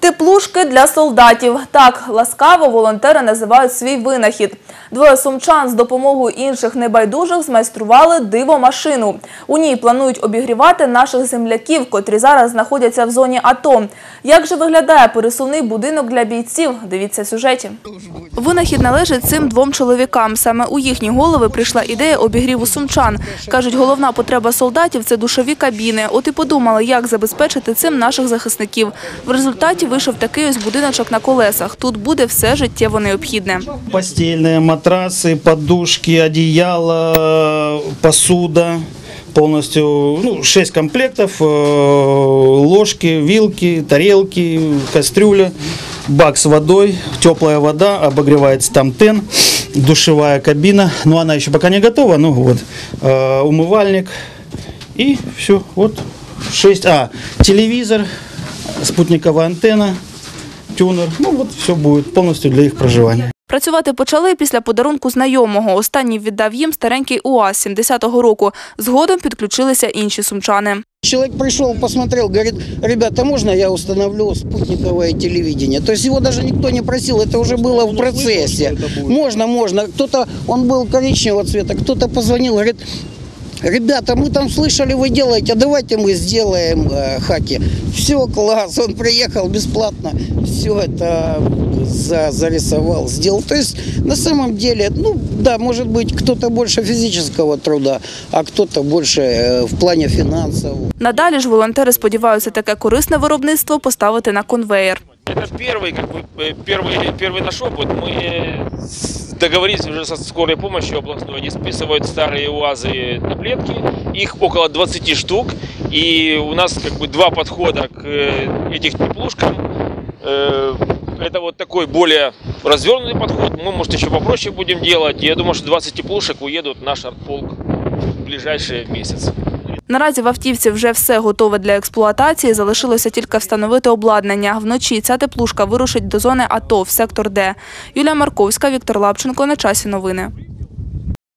Теплушки для солдатів. Так ласкаво волонтери називають свій винахід. Двоє сумчан з допомогою інших небайдужих змайстрували диво-машину. У ній планують обігрівати наших земляків, котрі зараз знаходяться в зоні АТО. Як же виглядає пересувний будинок для бійців? Дивіться сюжеті. Винахід належить цим двом чоловікам. Саме у їхні голови прийшла ідея обігріву сумчан. Кажуть, головна потреба солдатів – це душові кабіни. От і подумали, як забезпечити цим наших захисників. В результаті вийшов такий ось будиночок на колесах. Тут буде все життєво необхідне. Постельные матрасы, подушки, одеяло, посуда. Полностью ну, 6 комплектов, э, ложки, вилки, тарелки, кастрюля, бак с водой, теплая вода, обогревается там тен, душевая кабина. Но она еще пока не готова, ну вот, э, умывальник и все, вот 6, а, телевизор, спутниковая антенна, тюнер, ну вот все будет полностью для их проживания. Працювати почали після подарунку знайомого. Останній віддав їм старенький УАЗ 70-го року. Згодом підключилися інші сумчани. Человек пришел, посмотрел, говорит, ребята, можно я установлю спутниковое телевидение? То есть его даже никто не просил, это уже было в процессе. Можно, можно. Кто-то, он был коричневого цвета, кто-то позвонил, говорит, ребята, мы там слышали, вы делаете, давайте мы сделаем э, хаки. Все, класс, он приехал бесплатно, все это за- зарисовал, сделал. То есть на самом деле, ну да, может быть, кто-то больше физического труда, а кто-то больше э, в плане финансов. Надалі ж волонтери сподіваються таке корисне виробництво поставити на конвеєр. Это первый, как бы, э, первый, первый наш опыт. Мы с- договорились уже со скорой помощью областной. Они списывают старые УАЗы таблетки. Их около 20 штук. И у нас как бы два подхода к э, этих теплушкам. Э, Это вот такой более развернутый подход. Мы, может, еще попроще будем делать. Я думаю, что 20 теплушек уедут в наш артполк в ближайшие месяцы. Наразі в автівці вже все готове для експлуатації. Залишилося тільки встановити обладнання. Вночі ця теплушка вирушить до зони АТО в сектор Д. Юлія Марковська, Віктор Лапченко. На часі новини.